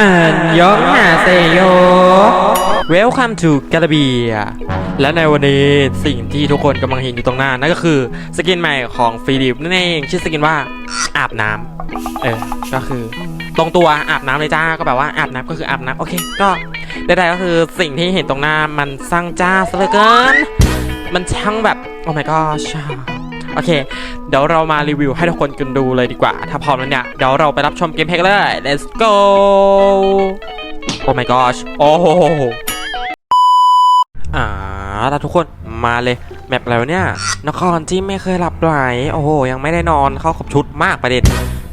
อันยองหาเซโย Welcome to g a l a b i a และในวันนี้สิ่งที่ทุกคนกำลังเห็นอยู่ตรงหน้า นั่นก็คือสกินใหม่ของฟิลิปนั่นเองชื่อสกินว่าอาบน้ำเออ ก็คือตรงตัวอาบน้ำเลยจ้า ก็แบบว่าอาบน้ำก็คืออาบน้ำโอเค ก็ใดๆก็คือสิ่งที่เห็นตรงหน้ามันสร้างจ้าซะเหลือเกิน มันช่างแบบ โอ้ my gosh โอเค เดี๋ยวเรามารีวิวให้ทุกคนกันดูเลยดีกว่า ถ้าพร้อมแล้วเนี่ย เดี๋ยวเราไปรับชมเกมเพลย์กันเลย let's go โอ้ my gosh โอ้โหอ่าล้วทุกคนมาเลย แมปอะไรวเนี่ย นครที่ไม่เคยหลับไหลโอ้โห ยังไม่ได้นอนเข้าครบชุดมากประเด็น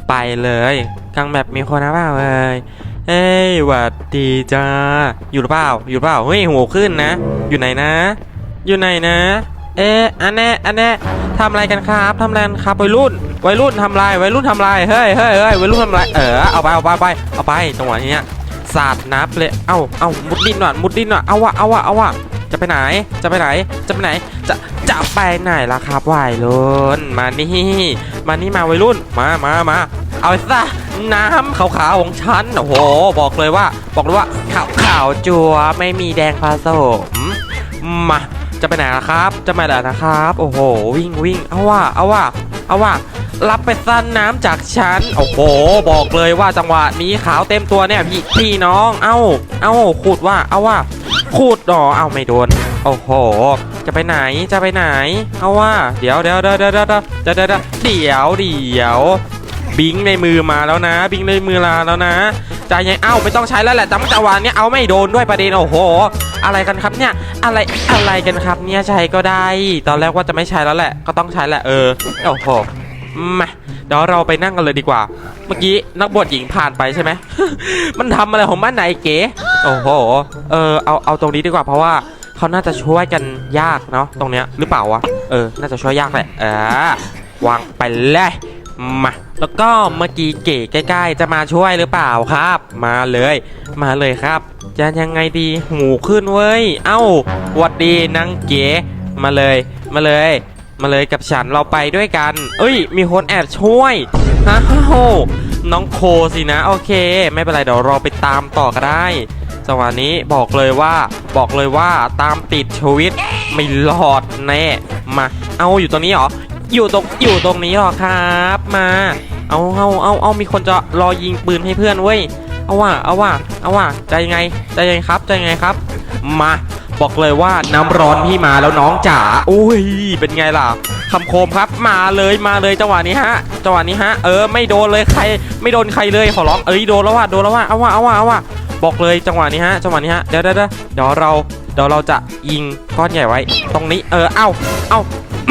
ไปเลยกลางแมปมีคนนะเปล่าเอ้ยเฮ้ยหวัดดีจ้าอยู่หรือเปล่า อยู่หรือเปล่า เฮ้ยหัวขึ้นนะ อยู่ไหนนะ อยู่ไหนนะ เอ๊ะอันแน่อันแน่ทำอะไรกันครับทำอะไรกันครับวัยรุ่นวัยรุ่นทำอะไวัยรุ่นทำอะไรเฮ้ยเฮ้ยเฮ้ยวัยรุ่นทำอะไรเออเอาไปเอาไปเอาไปเอาไปจังหวะนี้สาดนับเลยเอ้าเอ้ามุดดินหน่อยมุดดินหน่อยเอาวะเอาวะเอาวะจะไปไหนจะไปไหนจะไปไหนจะจะไปไหนล่ะครับวัยรุ่นมานี่มานี่มาวัยรุ่นมามามาเอาไปซะน้ำขาวๆของฉันโอ้โหบอกเลยว่า บอกเลยว่าขาวขาวๆจัวไม่มีแดงผสมมา จะไปไหนนะครับ จะไปไหนนะครับ โอ้โห วิ่งวิ่งเอาว่า เอาว่า เอาว่า รับไปซั้นน้ำจากฉัน โอ้โห บอกเลยว่าจังหวะนี้ขาวเต็มตัวเนี่ยพี่พี่น้อง เอ้า เอ้าขูดว่า เอาว่าขูดดอเอาไม่โดน โอ้โห จะไปไหน จะไปไหน เอาว่า เดี๋ยวเดี๋ยวเดี๋ยวเดี๋ยวเดี๋ยวเดี๋ยวเดี๋ยวบิงในมือมาแล้วนะ บิงในมือลาแล้วนะใจยังเอ้าไม่ต้องใช้แล้วแหละจังจังหวะนี้เอาไม่โดนด้วยประเด็นโอ้โห อะไรกันครับเนี่ยอะไรอะไรกันครับ เนี่ยใช้ก็ได้ ตอนแรกว่าจะไม่ใช้แล้วแหละ ก็ต้องใช้แหละเออโอ้โหมาเดี๋ยวเราไปนั่งกันเลยดีกว่า เมื่อกี้นักบวชหญิงผ่านไปใช่ไหม มันทำอะไรของมันไหนเก๋โอ้โหเออเอาเอาตรงนี้ดีกว่าเพราะว่าเขาน่าจะช่วยกันยากเนาะตรงเนี้ยหรือเปล่าวะเออ น่าจะช่วยยากแหละเออวางไปเลย มา แล้วก็เมื่อกี้เก๋ใกล้ๆ จะมาช่วยหรือเปล่าครับ มาเลย มาเลยครับ จะยังไงดีหูขึ้นเว้ย เอ้าหวัดดีนางเก๋มาเลย มาเลย มาเลยกับฉันเราไปด้วยกัน เอ้ย มีคนแอบช่วยฮ่าฮ่าโน้องโคสินะ โอเค ไม่เป็นไรเดี๋ยวเราไปตามต่อก็ได้จังหวะนี้บอกเลยว่าบอกเลยว่าตามติดชีวิตไม่รอดแน่มาเอาอยู่ตรงนี้เหรอ อยู่ตรงอยู่ตรงนี้หรอครับ มา เอาเอาเอาเอามีคนจะรอยิงปืนให้เพื่อนเว้ย เอาว่าเอาว่าเอาว่าใจยังไงใจยังไงครับใจยังไงครับ มาบอกเลยว่าน้ำร้อนพี่มาแล้วน้องจ๋าอุ้ย เป็นไงล่ะคำโคมครับ มาเลยมาเลยจังหวะนี้ฮะจังหวะนี้ฮะ เออไม่โดนเลยใคร ไม่โดนใครเลยขอร้องเอ้ยโดนแล้วว่ะโดนแล้วว่ะเอาว่ะเอาว่ะเอาว่ะบอกเลยจังหวะนี้ฮะจังหวะนี้ฮะเดี๋ยวเดี๋ยวเดี๋ยวเดี๋ยวเราเดี๋ยวเราจะยิงก้อนใหญ่ไว้ ตรงนี้เออเอ้าเอ้า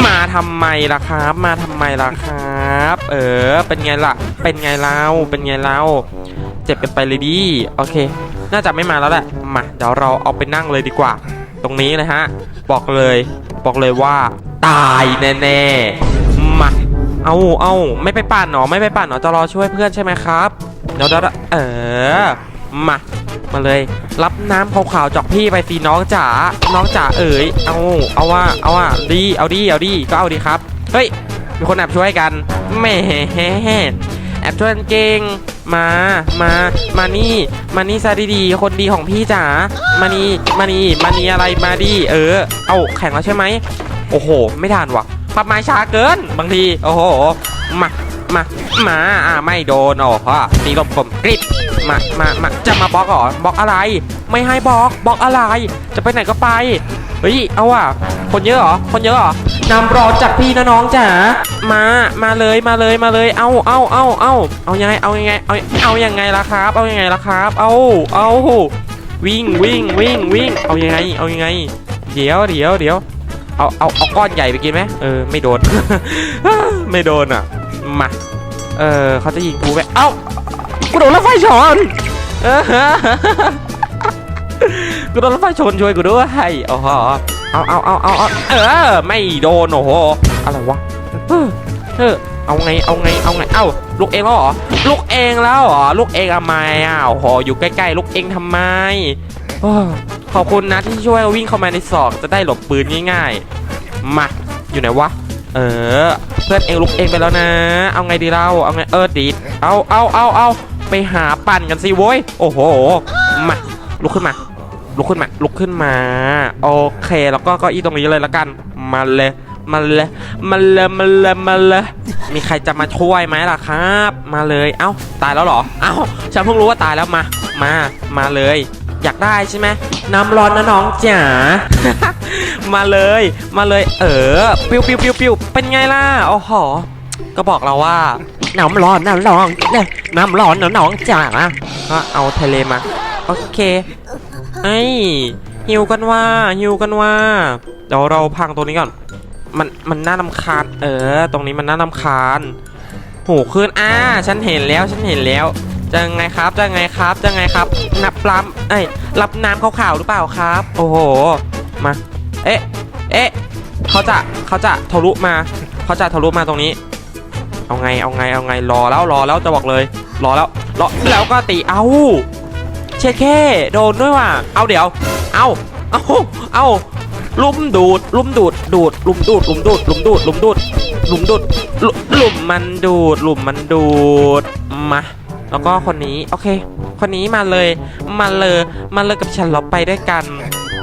มาทำไมล่ะครับ มาทำไมล่ะครับ เออ เป็นไงล่ะ เป็นไงเล่าเป็นไงเล่าเจ็บกันไปเลยดิโอเค น่าจะไม่มาแล้วแหละมาเดี๋ยวเราเอาไปนั่งเลยดีกว่า ตรงนี้เลยฮะ บอกเลย บอกเลยว่า ตายแน่ๆมาเอาเอาไม่ไปปั่นหนอไม่ไปปั่นหนอจะรอช่วยเพื่อนใช่ไหมครับ เดี๋ยวเดี๋ยวเออมา มาเลย รับน้ำขาวๆจากพี่ไปสิน้องจ๋าน้องจ๋าเอ๋ยเอาเอาว่าเอาว่าดีเอาดีเอาดีก็เอาดีครับเฮ้ยมีคนแอบช่วยกันแหมแอบช่วยเก่งมา มา มานี่ มานี่ซะดีๆ คนดีของพี่จ๋า มานี่ มานี่ มานี่อะไร มาดี เออ เอาแข่งแล้วใช่ไหม โอ้โห ไม่ทันว่ะปรับไม้ช้าเกิน บางที โอ้โห มา มามาอ่าไม่โดนโอ้โหตีลมคมกริบมามามาจะมาบล็อกเหรอบล็อกอะไร ไม่ให้บล็อกบล็อกอะไร จะไปไหนก็ไปเฮ้ยเอาว่ะคนเยอะเหรอคนเยอะเหรอนำรอจากพี่นะน้องจ๋ามามาเลยมาเลยมาเลยเอาเอาเอาเอาเอายังไงเอายังไงเอาเอายังไงล่ะครับ เอายังไงล่ะครับ เอาเอาวิ่งวิ่งวิ่งวิ่งเอายังไง เอายังไง เดี๋ยวเดี๋ยวเดี๋ยวเอาเอาเอาก้อนใหญ่ไปกินไหมเออไม่โดน ไม่โดนอะมา เออเขาจะยิงกูไปเอ้ากูโดนรถไฟชนกูโดนรถไฟชนช่วยกูด้วยโอ้โหเอาเอาเอาเอาเอาเออ ไม่โดนโอ้โหอะไรวะเออเอาไงเอาไงเอาไงเอ้าลูกเองแล้วเหรอลูกเองแล้วเหรอลูกเองทำไมอะโอ้โหอยู่ใกล้ๆลูกเองทำไมขอบคุณนะที่ช่วยวิ่งเข้ามาในศอกจะได้หลบปืนง่ายๆมาอยู่ไหนวะ เออ เพื่อนเองลุกเองไปแล้วนะ เอาไงดีเราเอาไงเออดีเอาเอาเอาเอาไปหาปั่นกันสิโว้ยโอ้โหมาลุกขึ้นมาลุกขึ้นมาลุกขึ้นมาโอเคแล้วก็ก็อีตรงนี้เลยละกันมาเลยมาเลยมาเลยมาเลยมาเลยมีใครจะมาช่วยไหมล่ะครับ มาเลยเอ้าตายแล้วเหรอเอ้าฉันเพิ่งรู้ว่าตายแล้วมามามาเลย อยากได้ใช่ไหมน้ำร้อนนะน้องจ๋า มาเลย มาเลย เออ ปิ้วปิ้วปิ้วปิ้วเป็นไงล่ะโอ้โหก็บอกเราว่าน้ำร้อนน้ำร้อนเนี่ยน้ำร้อนนะน้องจ๋าก็เอาทะเลมา โอเคไอ้หิวกันว่าหิวกันว่า เดี๋ยวเราพังตรงนี้ก่อน มันมันน่ารำคาญ เออ ตรงนี้มันน่ารำคาญหูขึ้นอ่าฉันเห็นแล้วฉันเห็นแล้วจะไงครับจะไงครับจะไงครับ นับปลามเอ้รับน้ำขาวๆหรือเปล่าครับ โอ้โห มา เอ๊ะ เอ๊ะเขาจะเขาจะทะลุมาเขาจะทะลุมาตรงนี้ เอาไงเอาไงเอาไงรอแล้วรอแล้วจะบอกเลย รอแล้วรอแล้วก็ตีเอาเช็ดแค่โดนด้วยว่ะเอาเดี๋ยว เอาเอาเอาลุมดูดลุมดูดดูดลุมดูดลุมดูดลุมดูดลุมดูดลุมดูดลุหลุมมันดูดหลุมมันดูดมาแล้วก็คนนี้โอเค คนนี้มาเลยมาเลยมาเลยกับฉันเราไปด้วยกัน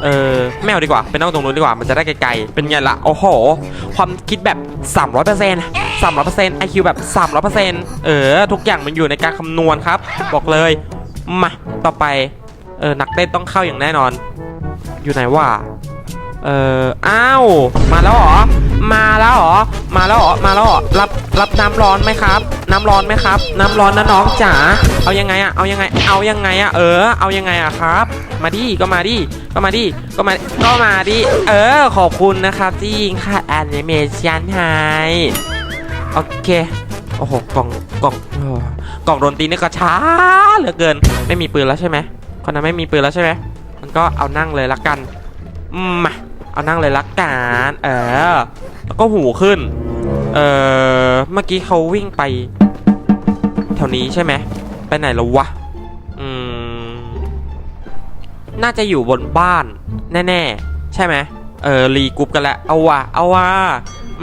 เออไม่เอาดีกว่า เป็นั่งตรงนู้นดีกว่า มันจะได้ไกลๆ เป็นไงล่ะ โอ้โห ความคิดแบบ 300% 300% IQ แบบ 300%เออ ทุกอย่างมันอยู่ในการคำนวณครับ บอกเลย มา ต่อไป เออ นักเต้นต้องเข้าอย่างแน่นอน อยู่ไหนวะ เออ อ้าว มาแล้วเหรอ มาแล้วหรอ มาแล้วหรอ มาแล้วหรอ รับรับน้ำร้อนไหมครับ น้ำร้อนไหมครับ น้ำร้อนนะน้องจ๋า เอายังไงอะเอายังไง เอายังไงอะเออ เอายังไงอะครับ มาดิ ก็มาดิ ก็มาดิ ก็มา ก็มาดิ เออ ขอบคุณนะครับที่ยิงค่าแอนิเมชันให้โอเค โอ้โห กล่องกล่องเออกล่องโดนตีนี่ก็ช้าเหลือเกิน ไม่มีปืนแล้วใช่ไหมคนนั้นไม่มีปืนแล้วใช่ไหมมันก็เอานั่งเลยละกัน อืมมาเอานั่งเลยละกัน เออ แล้วก็หูขึ้น เอ่อ เมื่อกี้เขาวิ่งไป แถวนี้ใช่ไหม ไปไหนแล้ววะ อืม น่าจะอยู่บนบ้านแน่ๆ ใช่ไหม เออ รีกรุ๊ปกันแล้วเอาวะเอาวะ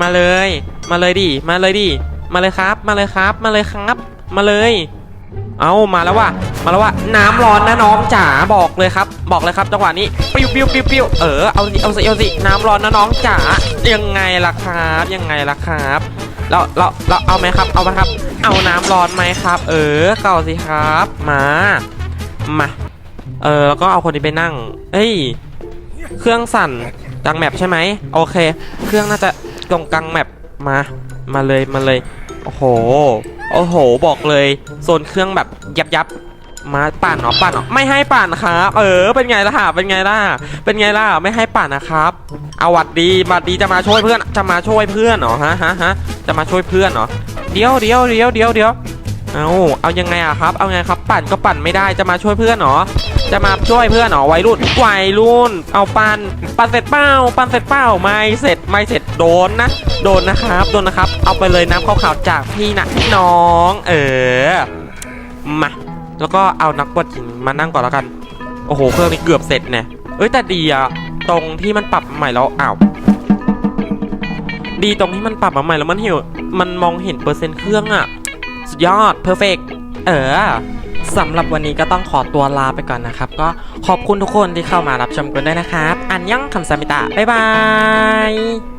มาเลย มาเลยดิ มาเลยดิ มาเลยครับ มาเลยครับ มาเลยครับ มาเลย เอามาแล้วว่ะ มาแล้วว่ะน้ำร้อนนะน้องจ๋าบอกเลยครับ บอกเลยครับจังหวะนี้ปิ้วปิ้วปิ้วปิ้วเออเอาสิเอาสิเอาสิน้ำร้อนนะน้องจ๋ายังไงล่ะครับยังไงล่ะครับเราเราเราเอาไหมครับ เอาไหมครับ เอาน้ำร้อนไหมครับ เออเก่าสิครับมามาเออแล้วก็เอาคนนี้ไปนั่งเอ้ยเครื่องสั่นกลางแมปใช่ไหมโอเค เครื่องน่าจะตรงกลางแมปมา มาเลยมาเลยโอ้โหโอ้โห บอกเลย โซนเครื่องแบบยับยับ มาปั่นเหรอปั่นเหรอไม่ให้ปั่นครับ เออ เป็นไงล่ะเป็นไงล่ะ เป็นไงล่ะ ไม่ให้ปั่นนะครับ เอาวัดดีหวัดดีจะมาช่วยเพื่อน จะมาช่วยเพื่อนเหรอฮะฮะฮะจะมาช่วยเพื่อนเหรอเดี๋ยวเดี๋ยวเดี๋ยวเดี๋ยวเดี๋ยวเอาเอายังไงอะครับ เอาไงครับ ปั่นก็ปั่นไม่ได้ จะมาช่วยเพื่อนเหรอจะมาช่วยเพื่อนเหรอวัยรุ่นวัยรุ่น เอาปันปันเสร็จเป้าปันเสร็จเป้าไม่เสร็จไม่เสร็จโดนนะ โดนนะครับโดนนะครับ เอาไปเลยน้ำขาวๆจากพี่นะพี่น้อง เออมา แล้วก็เอานักบวชหญิงมานั่งก่อนแล้วกัน โอ้โห เครื่องนี้เกือบเสร็จเนี่ยเอ้ยแต่ดีอะตรงที่มันปรับใหม่แล้วอ้าวดีตรงที่มันปรับมาใหม่แล้วมันเห็นมันมองเห็นเปอร์เซ็นต์เครื่องอะสุดยอดเพอร์เฟกเออสำหรับวันนี้ก็ต้องขอตัวลาไปก่อนนะครับ ก็ขอบคุณทุกคนที่เข้ามารับชมกันด้วยนะครับ อันยังคำสามิตะ บ๊ายบาย